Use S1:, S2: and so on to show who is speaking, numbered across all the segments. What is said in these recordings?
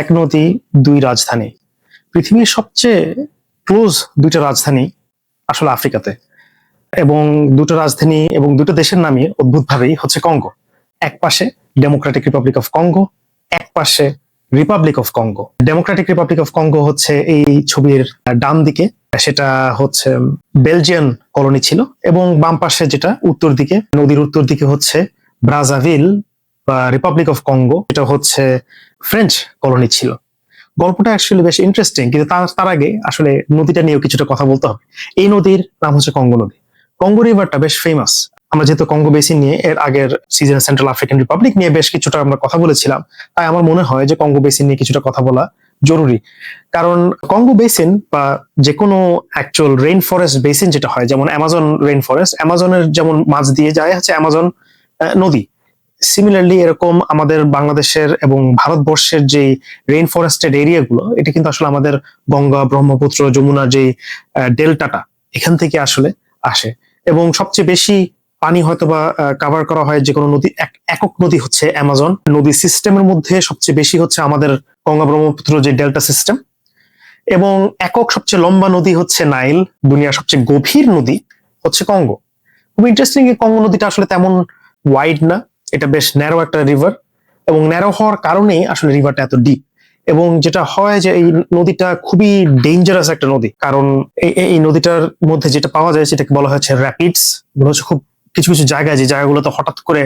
S1: এক নদী, দুই রাজধানী। পৃথিবীর সবচেয়ে ক্লোজ দুইটা রাজধানী আসলে আফ্রিকাতে। এবং দুটো রাজধানী এবং দুটো দেশের নামই অদ্ভুতভাবেই হচ্ছে কঙ্গো। এক পাশে ডেমোক্রেটিক রিপাবলিক অফ কঙ্গো এক পাশে republic of Congo democratic republic of Congo হচ্ছে এই ছবির ডান দিকে। সেটা হচ্ছে বেলজিয়ান কলোনি ছিল এবং বাম পাশে যেটা উত্তর দিকে, নদীর উত্তর দিকে হচ্ছে ব্রাজাভিল বা রিপাবলিক অফ কঙ্গো এটা হচ্ছে ফ্রেঞ্চ কলোনি ছিল। গল্পটা অ্যাকচুয়ালি বেশ ইন্টারেস্টিং কিন্তু তার আগে আসলে নদীটা নিয়েও কিছুটা কথা বলতে হবে। এই নদীর নাম হচ্ছে কঙ্গো নদী। কঙ্গো রিভারটা বেশ ফেমাস আমরা যেহেতু কঙ্গো বেসিন নিয়ে এর আগের সিজন সেন্ট্রাল আফ্রিকান রিপাবলিক নিয়ে বেশ কিছুটা আমরা কথা বলেছিলাম, তাই আমার মনে হয় যে কঙ্গো বেসিন নিয়ে কিছুটা কথা বলা জরুরি। কারণ কঙ্গো বেসিন বা যে কোনো অ্যাকচুয়াল রেইন ফরেস্ট বেসিন যেটা হয়, যেমন অ্যামাজন রেইন ফরেস্ট অ্যামাজনের যেমন মাছ দিয়ে যায়, হচ্ছে অ্যামাজন নদী। সিমিলারলি এরকম আমাদের বাংলাদেশের এবং ভারতবর্ষের যে রেইন ফরেস্টেড এরিয়াগুলো এটা কিন্তু আসলে আমাদের গঙ্গা, ব্রহ্মপুত্র যমুনা যে ডেল্টাটা এখান থেকে আসলে আসে। এবং সবচেয়ে বেশি পানি হয়তো বা কাভার করা হয় যে কোনো নদী, এক- একক নদী হচ্ছে অ্যামাজন নদী সিস্টেমের মধ্যে সবচেয়ে বেশি হচ্ছে আমাদের গঙ্গা, ব্রহ্মপুত্র যে ডেল্টা সিস্টেম এবং একক সবচেয়ে লম্বা নদী হচ্ছে নাইল দুনিয়ার সবচেয়ে গভীর নদী হচ্ছে কঙ্গো খুব ইন্টারেস্টিং কঙ্গো নদীটা আসলে তেমন ওয়াইড না। এটা বেশ ন্যারো একটা রিভার এবং ন্যারো হওয়ার কারণেই আসলে রিভারটা এত ডিপ এবং যেটা হয় যে এই নদীটা খুবই ডেঞ্জারাস একটা নদী। কারণ এই নদীটার মধ্যে যেটা পাওয়া যায় সেটাকে বলা হচ্ছে র্যাপিডস হচ্ছে খুব কিছু কিছু জায়গায় যে জায়গাগুলোতে হঠাৎ করে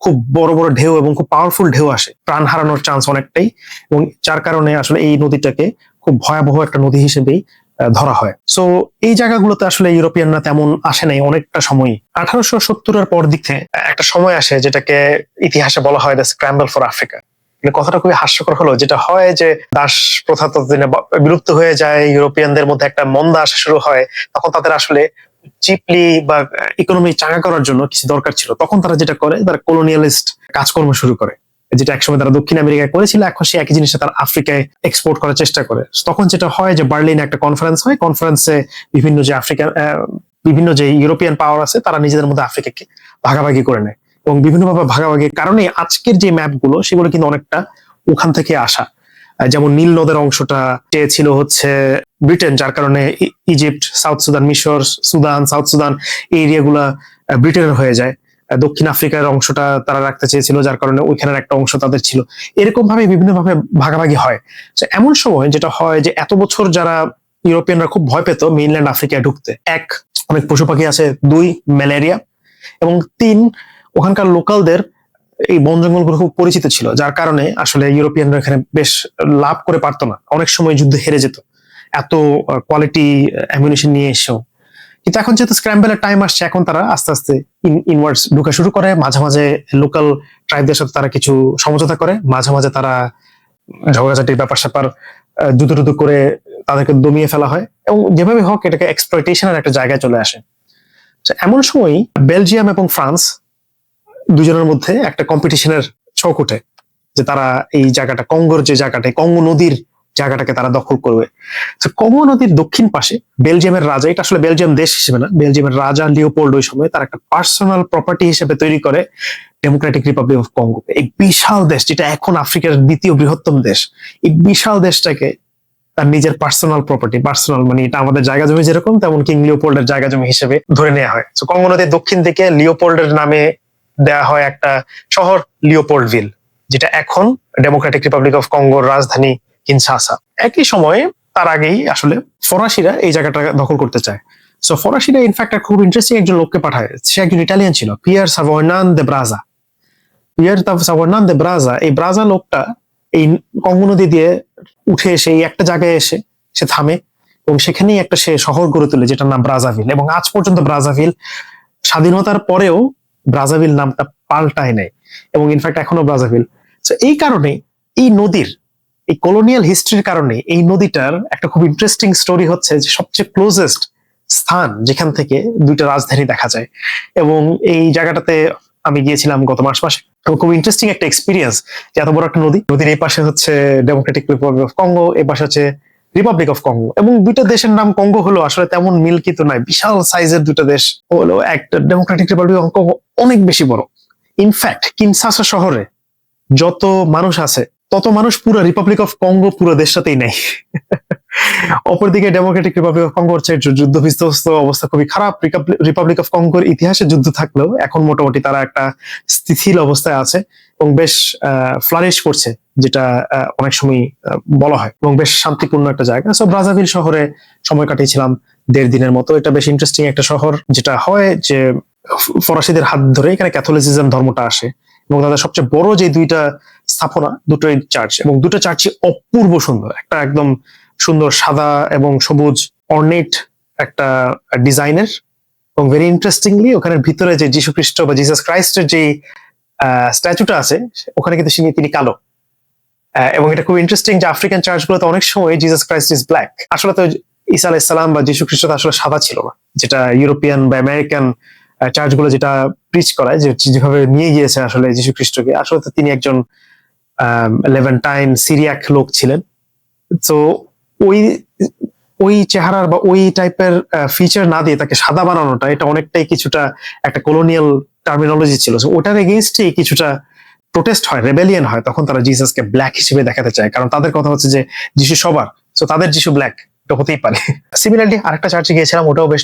S1: খুব বড় বড় ঢেউ এবং খুব পাওয়ারফুল ঢেউ আসে। প্রাণ হারানোর চান্স অনেকটাই এবং যার কারণে আসলে এই নদীটাকে খুব ভয়াবহ একটা নদী হিসেবেই ধরা হয়। সো এই জায়গাগুলোতে আসলে ইউরোপিয়ানরা তেমন আসে নাই অনেকটা সময়। আঠারোশো সত্তরের পর দিকে একটা সময় আসে যেটাকে ইতিহাসে বলা হয় দ্য স্ক্র্যাম্বল ফর আফ্রিকা কথাটা খুবই হাস্যকর হলো, যেটা হয় যে দাস প্রথা ততদিনে বিলুপ্ত হয়ে যায়, ইউরোপিয়ানদের মধ্যে একটা মন্দা আসা শুরু হয়, তখন তাদের আসলে চিপলি বা ইকোনমি চাঙ্গা করার জন্য কিছু দরকার ছিল। তখন তারা যেটা করে, তারা কলোনিয়ালিস্ট কাজকর্ম শুরু করে। যেটা একসময় তারা দক্ষিণ আমেরিকায় করেছিল এখন সে একই জিনিসটা তারা আফ্রিকায় এক্সপোর্ট করার চেষ্টা করে। তখন যেটা হয় যে বার্লিনে একটা কনফারেন্স হয় কনফারেন্সে বিভিন্ন যে আফ্রিকান আহ, বিভিন্ন যে ইউরোপিয়ান পাওয়ার আছে তারা নিজেদের মধ্যে আফ্রিকাকে ভাগাভাগি করে নেয়। এবং বিভিন্নভাবে ভাগাভাগির কারণে আজকের যে ম্যাপগুলো সেগুলো কিন্তু অনেকটা ওখান থেকে আসা। যেমন নীল নদের অংশটা চেয়েছিল হচ্ছে ব্রিটেন যার কারণে ইজিপ্ট সাউথ সুদান মিশর সুদান সাউথ সুদান এই এরিয়াগুলা ব্রিটেনের হয়ে যায়। দক্ষিণ আফ্রিকার অংশটা তারা রাখতে চেয়েছিল, যার কারণে ওইখানের একটা অংশ তাদের ছিল। এরকম ভাবে বিভিন্ন ভাবে ভাগাভাগি হয়। এমন সময় যেটা হয় যে এত বছর যারা ইউরোপিয়ানরা খুব ভয় পেত মেইনল্যান্ড আফ্রিকায় ঢুকতে। এক, অনেক পশু পাখি আছে। দুই, ম্যালেরিয়া। এবং তিন, ওখানকার লোকালদের এই বন জঙ্গলগুলো খুব পরিচিত ছিল, যার কারণে আসলে ইউরোপিয়ানরা এখানে বেশ লাভ করে পারতো না। অনেক সময় যুদ্ধে হেরে যেত। এত কোয়ালিটি অ্যামিউনিশন নিয়ে এসেও। কিন্তু এখন যেহেতু স্ক্র্যাম্বেলের টাইম আসছে, এখন তারা আস্তে আস্তে ইনওয়ার্ডস ঢুকা শুরু করে। মাঝে মাঝে লোকাল ট্রাইবদের সাথে তারা কিছু সমঝোতা করে। মাঝে মাঝে তারা ঝগড়াঝাটির ব্যাপার স্যাপার যুদ্ধ টুদ্ধ করে তাদেরকে দমিয়ে ফেলা হয় এবং যেভাবে হোক এটাকে এক্সপ্লয়টেশনের একটা জায়গায় চলে আসে। এমন সময় বেলজিয়াম এবং ফ্রান্স দুজনের মধ্যে একটা কম্পিটিশনের ছক ওঠে যে তারা এই জায়গাটা কঙ্গোর যে জায়গাটা কঙ্গো নদীর জায়গাটাকে তারা দখল করবে। তো কঙ্গো নদীর দক্ষিণ পাশে বেলজিয়ামের রাজা, এটা আসলে বেলজিয়াম দেশ হিসেবে না, বেলজিয়ামের রাজা লিওপোল্ড ওই সময় তার একটা পার্সোনাল প্রপার্টি হিসেবে তৈরি করে ডেমোক্রেটিক রিপাবলিক অফ কঙ্গো এই বিশাল দেশ যেটা এখন আফ্রিকার দ্বিতীয় বৃহত্তম দেশ, এই বিশাল দেশটাকে তার নিজের পার্সোনাল প্রপার্টি পার্সোনাল মানে এটা আমাদের জায়গা জমি যেরকম, তেমন কিং লিওপোল্ডের জায়গা জমি হিসেবে ধরে নেওয়া হয়। তো কঙ্গো নদীর দক্ষিণ দিকে লিওপোল্ডের নামে দেয়া হয় একটা শহর, লিওপোল্ডভিল, যেটা এখন ডেমোক্রেটিক রিপাবলিক অফ কঙ্গোর রাজধানী কিনশাসা একই সময়ে তার আগেই আসলে ফরাসিরা এই জায়গাটা দখল করতে চায়। সো ফরাসিরা ইনফ্যাক্ট খুব ইন্টারেস্টিং একজন লোককে পাঠায়। সে একজন ইটালিয়ান ছিল পিয়ার সাভর্নান দে ব্রাজা পিয়ার সাভর্নান দে ব্রাজা এই ব্রাজা লোকটা এই কঙ্গো নদী দিয়ে উঠে এসে, এই একটা জায়গায় এসে সে থামে এবং সেখানেই একটা সে শহর গড়ে তোলে যেটার নাম ব্রাজাভিল এবং আজ পর্যন্ত ব্রাজাভিল স্বাধীনতার পরেও ব্রাজাভিল নামটা পাল্টায় নাই এবং ইনফ্যাক্ট এখনও ব্রাজাভিল তো এই কারণে এই নদীর এই কলোনিয়াল হিস্ট্রির কারণে এই নদীটার একটা খুব ইন্টারেস্টিং স্টোরি হচ্ছে যে সবচেয়ে ক্লোজেস্ট স্থান যেখান থেকে দুইটা রাজধানী দেখা যায়। এবং এই জায়গাটাতে আমি গিয়েছিলাম গত মাস। মাসে খুব ইন্টারেস্টিং একটা এক্সপিরিয়েন্স যে এত বড় একটা নদী। নদীর এই পাশে হচ্ছে ডেমোক্রেটিক রিপাবলিক অফ কঙ্গো এই পাশে হচ্ছে রিপাবলিক অফ কঙ্গো এবং দুইটা দেশের নাম কঙ্গো হলো আসলে তেমন মিল কিন্তু নাই। বিশাল সাইজের দুটো দেশ হলো একটা ডেমোক্রেটিক রিপাবলিক অফ কঙ্গো অনেক বেশি বড়। ইনফ্যাক্ট কিনসাসা শহরে যত মানুষ আছে তত মানুষ পুরো রিপাবলিক অফ কঙ্গো পুরো দেশটাতেই নেই অপরদিকে ডেমোক্রেটিক রিপাবলিক অফ কঙ্গোর চেয়ে যুদ্ধ বিধ্বস্ত অবস্থা খুবই খারাপ। রিপাবলিক অফ কঙ্গোর ইতিহাসে যুদ্ধ থাকলেও এখন মোটামুটি তারা একটা স্থিতিশীল অবস্থায় আছে এবং বেশ ফ্লারিশ করছে, যেটা অনেক সময় বলা হয় এবং বেশ শান্তিপূর্ণ একটা জায়গা। সো ব্রাজাভিল শহরে সময় কাটিয়েছিলাম দেড় দিনের মতো। এটা বেশ ইন্টারেস্টিং একটা শহর, যেটা হয় যে ফরাসিদের হাত ধরে এখানে ক্যাথলিসিজম ধর্মটা আসে এবং তাদের সবচেয়ে বড় যে দুইটা স্থাপনা, দুটোই চার্চ এবং দুটো চার্চই অপূর্ব সুন্দর। একটা একদম সুন্দর সাদা এবং সবুজ অর্নেট একটা ডিজাইনের এবং ভেরি ইন্টারেস্টিংলি ওখানে ভিতরে যে যীশু খ্রিস্ট বা জিসাস ক্রাইস্টের যে স্ট্যাচুটা আছে, ওখানে কিন্তু তিনি কালো। এবং এটা খুব ইন্টারেস্টিং যে আফ্রিকান চার্চ চার্চগুলোতে অনেক সময় জিসাস ক্রাইস্ট ইজ ব্ল্যাক আসলে তো ঈসা আলাইসালাম বা যীশু খ্রিস্ট আসলে সাদা ছিল না। যেটা ইউরোপিয়ান বা আমেরিকান চার্চগুলো যেটা প্রিচ করায় যেভাবে নিয়ে গিয়েছে আসলে যীশু খ্রিস্টকে আসলে তো তিনি একজন লেভেন্টাইন সিরিয়াক লোক ছিলেন। তো ওই ওই চেহারার বা ওই টাইপের ফিচার না দিয়ে তাকে সাদা বানানোটা, এটা অনেকটাই কিছুটা একটা কলোনিয়াল টার্মিনোলজি ছিল। ওটার এগেনস্টে কিছুটা প্রোটেস্ট হয় রেবেলিয়ন হয়, তখন তারা জিসাসকে ব্ল্যাক হিসেবে দেখাতে চায়। কারণ তাদের কথা হচ্ছে যে, যিশু সবার তো তাদের যিশু ব্ল্যাক এটা হতেই পারে। সিমিলারলি আরেকটা চার্চে গিয়েছিলাম, ওটাও বেশ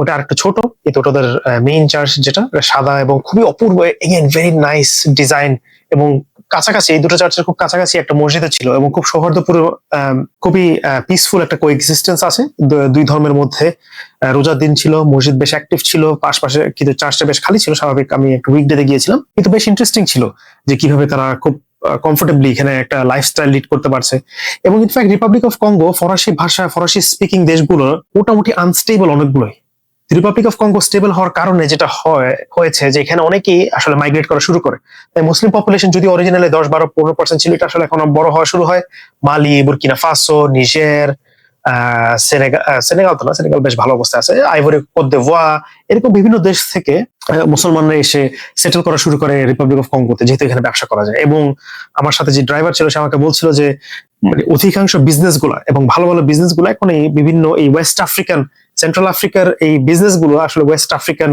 S1: ওটা আরেকটু ছোট কিন্তু ওটা মেইন চার্চ যেটা সাদা এবং খুবই অপূর্ব এগেন ভেরি নাইস ডিজাইন এবং কাছাকাছি এই দুটো চার্চের খুব কাছাকাছি একটা মসজিদও ছিল এবং খুব সৌহার্দ্যপূর্ণ আম, খুবই পিসফুল একটা কোএক্সিস্টেন্স আছে। দুই ধর্মের মধ্যে রোজার দিন ছিল মসজিদ বেশ অ্যাক্টিভ ছিল পাশপাশে কিন্তু চার্চটা বেশ খালি ছিল স্বাভাবিক আমি একটু উইকডেতে গিয়েছিলাম। কিন্তু বেশ ইন্টারেস্টিং ছিল যে কীভাবে তারা খুব কমফোর্টেবলি এখানে একটা লাইফস্টাইল লিড করতে পারছে। এবং ইনফ্যাক্ট রিপাবলিক অফ কঙ্গো ফরাসি ভাষা ফরাসি স্পিকিং দেশগুলো মোটামুটি আনস্টেবল অনেকগুলোই। রিপাবলিক অফ কঙ্গো স্টেবল হওয়ার কারণে যেটা হয়, হয়েছে যে এখানে অনেকেই আসলে মাইগ্রেট করা শুরু করে। তাই মুসলিম পপুলেশন যদি অরিজিনালি দশ বারো পনেরো পার্সেন্ট ছিল, এটা আসলে এখন বড় হওয়া শুরু হয়। মালি, বুরকিনা ফাসো, নিজের সেনেগাল তো না, সেনেগাল বেশ ভালো অবস্থায় আছে। আইভরি কোদেভোয়া এরকম বিভিন্ন দেশ থেকে মুসলমানরা এসে সেটেল করা শুরু করে রিপাবলিক অফ কঙ্গোতে যেহেতু এখানে ব্যবসা করা যায়। এবং আমার সাথে যে ড্রাইভার ছিল, সে আমাকে বলছিল যে মানে অধিকাংশ বিজনেসগুলা এবং ভালো ভালো বিজনেসগুলো এখন এই বিভিন্ন এই ওয়েস্ট আফ্রিকান সেন্ট্রাল আফ্রিকার এই বিজনেসগুলো আসলে ওয়েস্ট আফ্রিকান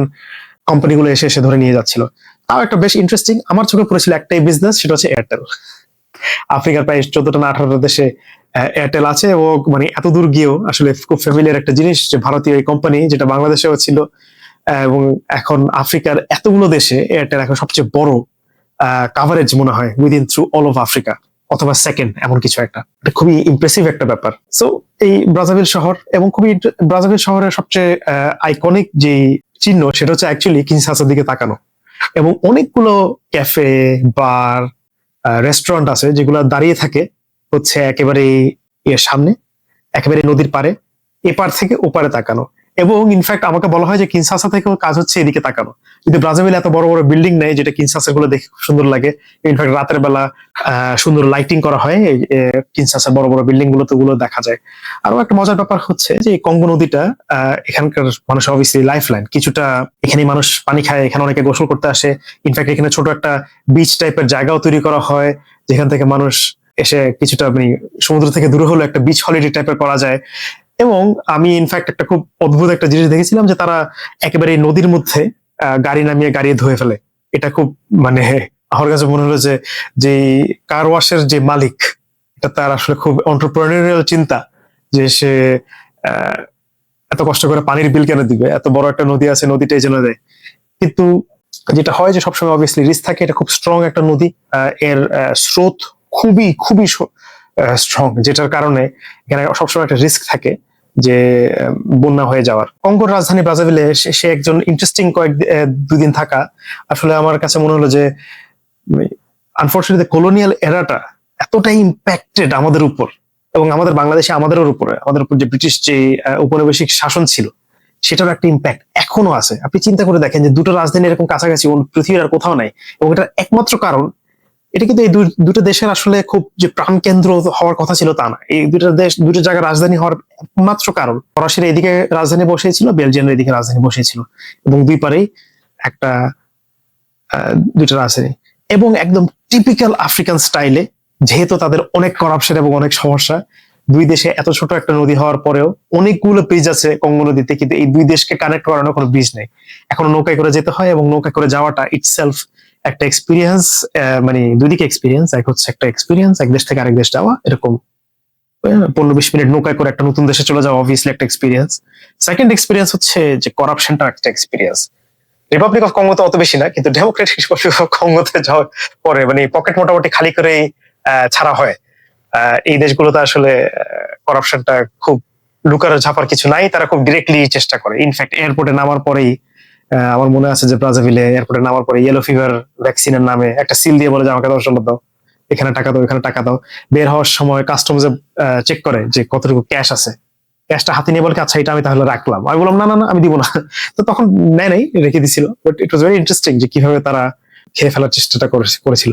S1: কোম্পানিগুলো এসে এসে ধরে নিয়ে যাচ্ছিল। তাও একটা বেশ ইন্টারেস্টিং আমার চোখে পড়েছিল একটাই বিজনেস সেটা হচ্ছে এয়ারটেল আফ্রিকার প্রায় চোদ্দটা না আঠারোটা দেশে এয়ারটেল আছে ও মানে এত দূর গিয়েও আসলে খুব ফ্যামিলিয়ার একটা জিনিস যে ভারতীয় এই কোম্পানি যেটা বাংলাদেশেও ছিল এবং এখন আফ্রিকার এতগুলো দেশে এয়ারটেল এখন সবচেয়ে বড় কাভারেজ মনে হয় within through all of Africa অথবা সেকেন্ড এমন কিছু একটা। এটা খুবই ইমপ্রেসিভ একটা ব্যাপার। সো এই ব্রাজাভিল শহর এবং খুবই ব্রাজাভিল শহরের সবচেয়ে আইকনিক যে চিহ্ন, সেটা হচ্ছে অ্যাকচুয়ালি কিনসাসের দিকে তাকানো। এবং অনেকগুলো ক্যাফে বার রেস্টুরেন্ট আছে যেগুলো দাঁড়িয়ে থাকে হচ্ছে একেবারে সামনে একেবারে নদীর পারে এপার থেকে ওপারে তাকানো। এবং ইনফ্যাক্ট আমাকে বলা হয় যে কিনসাসা থেকেও কাজ হচ্ছে এদিকে তাকানো। কিন্তু ব্রাজিলে এত বড় বড় বিল্ডিং নেই যেটা কিনসাসা গুলো দেখে খুব সুন্দর লাগে ইনফ্যাক্ট রাতের বেলা সুন্দর লাইটিং করা হয় কিনসাসের বড় বড় বিল্ডিংগুলো তো দেখা যায়। আরও একটা মজার ব্যাপার হচ্ছে যে কঙ্গো নদীটা এখানকার মানুষ অবভিয়াসলি লাইফ লাইন কিছুটা এখানে মানুষ পানি খায়, এখানে অনেকে গোসল করতে আসে। ইনফ্যাক্ট এখানে ছোট একটা বিচ টাইপের জায়গাও তৈরি করা হয়, যেখান থেকে মানুষ এসে কিছুটা মানে সমুদ্র থেকে দূরে হলো একটা বিচ হলিডে টাইপের করা যায়। এবং আমি ইনফ্যাক্ট একটা খুব অদ্ভুত একটা জিনিস দেখেছিলাম যে তারা একেবারে নদীর মধ্যে গাড়ি নামিয়ে গাড়ি ধুয়ে ফেলে। এটা খুব মানে আমার কাছে মনে হলো যে যে কার ওয়াশের যে মালিক, এটা তার আসলে খুব অন্টারপ্রেনারিয়াল চিন্তা যে সে এত কষ্ট করে পানির বিল কেন দিবে? এত বড় একটা নদী আছে নদীটাই যেন দেয়। কিন্তু যেটা হয় যে সবসময় অবভিয়াসলি রিস্ক থাকে, এটা খুব স্ট্রং একটা নদী এর স্রোত খুবই খুবই স্ট্রং যেটার কারণে এখানে সবসময় একটা রিস্ক থাকে। যে বন্যা হয়ে যাওয়ার। কঙ্গোর রাজধানী ব্রাজাভিলে সে- একজন ইন্টারেস্টিং কয়েক দুদিন থাকা। আসলে আমার কাছে মনে হলো যে আনফর্চুনেটলি কলোনিয়াল এরাটা এতটাই ইম্প্যাক্টেড আমাদের উপর এবং আমাদের বাংলাদেশে আমাদের উপরে, আমাদের উপর যে ব্রিটিশ যে উপনিবেশিক শাসন ছিল সেটার একটা ইম্প্যাক্ট এখনও আছে। আপনি চিন্তা করে দেখেন যে দুটো রাজধানী এরকম কাছাকাছি পৃথিবীর আর কোথাও নাই এবং এটার একমাত্র কারণ এটা কিন্তু এই দুটো দেশের আসলে খুব যে প্রাণকেন্দ্র হওয়ার কথা ছিল তা না। এই দুটো দেশ, দুটো জায়গায় রাজধানী হওয়ার একমাত্র কারণ, ফরাসির এদিকে রাজধানী বসিয়েছিল, বেলজিয়ামের এদিকে রাজধানী বসিয়েছিল। এবং দুই পারেই একটা দুইটা রাজধানী। এবং একদম টিপিক্যাল আফ্রিকান স্টাইলে যেহেতু তাদের অনেক করাপশন এবং অনেক সমস্যা, দুই দেশে এত ছোট একটা নদী হওয়ার পরেও অনেকগুলো ব্রিজ আছে কঙ্গো নদীতে, কিন্তু এই দুই দেশকে কানেক্ট করানোর কোনো ব্রিজ নেই। এখনও নৌকায় করে যেতে হয় এবং নৌকা করে যাওয়াটা ইটসেলফ একটা এক্সপিরিয়েন্স মানে দুই দিকে এক্সপিরিয়েন্স এক হচ্ছে একটা এক্সপিরিয়েন্স এক দেশ থেকে আরেক দেশ যাওয়া, এরকম পনেরো বিশ মিনিট নৌকায় করে একটা নতুন দেশে চলে যাওয়া অবভিয়াসলি একটা এক্সপিরিয়েন্স সেকেন্ড এক্সপিরিয়েন্স হচ্ছে যে করাপশনটা একটা এক্সপিরিয়েন্স রিপাবলিক অফ কঙ্গো তো অত বেশি না, কিন্তু ডেমোক্রেটিক রিপাবলিক অফ কঙ্গোতে যাওয়ার পরে মানে পকেট মোটামুটি খালি করেই ছাড়া হয়। এই দেশগুলোতে আসলে করাপশনটা খুব লুকার ঝাপার কিছু নাই, তারা খুব ডিরেক্টলি চেষ্টা করে। ইনফ্যাক্ট এয়ারপোর্টে নামার পরেই আমার মনে আছে যে ব্রাজাভিলে এয়ারপোর্টে নামার পরে ইয়েলো ফিভার ভ্যাকসিনের নামে একটা সিল দিয়ে বলে যে আমাকে ডলার দাও। এখানে টাকা দাও, এখানে টাকা দাও। বের হওয়ার সময় কাস্টমসে চেক করে যে কতটুকু ক্যাশ আছে। ক্যাশটা হাতে নিয়ে বলে আচ্ছা এটা আমি তাহলে রাখলাম। আমি বললাম, না না না, আমি দিব না। তো তখন নেয় নাই, রেখে দিছিল। But it was very interesting যে কীভাবে তারা খেয়ে ফেলার চেষ্টাটা করেছিল।